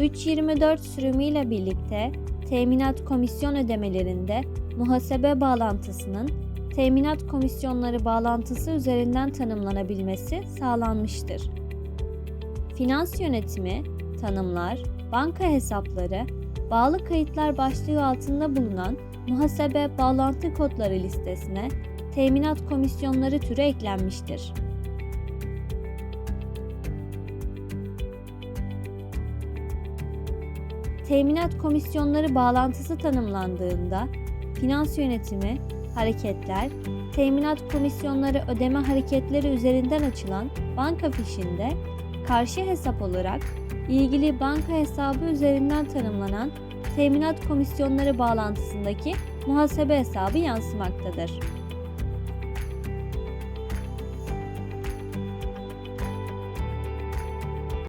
324 sürümüyle birlikte teminat komisyon ödemelerinde muhasebe bağlantısının teminat komisyonları bağlantısı üzerinden tanımlanabilmesi sağlanmıştır. Finans yönetimi, tanımlar, banka hesapları, bağlı kayıtlar başlığı altında bulunan muhasebe bağlantı kodları listesine teminat komisyonları türü eklenmiştir. Teminat komisyonları bağlantısı tanımlandığında finans yönetimi, hareketler, teminat komisyonları ödeme hareketleri üzerinden açılan banka fişinde karşı hesap olarak ilgili banka hesabı üzerinden tanımlanan teminat komisyonları bağlantısındaki muhasebe hesabı yansımaktadır.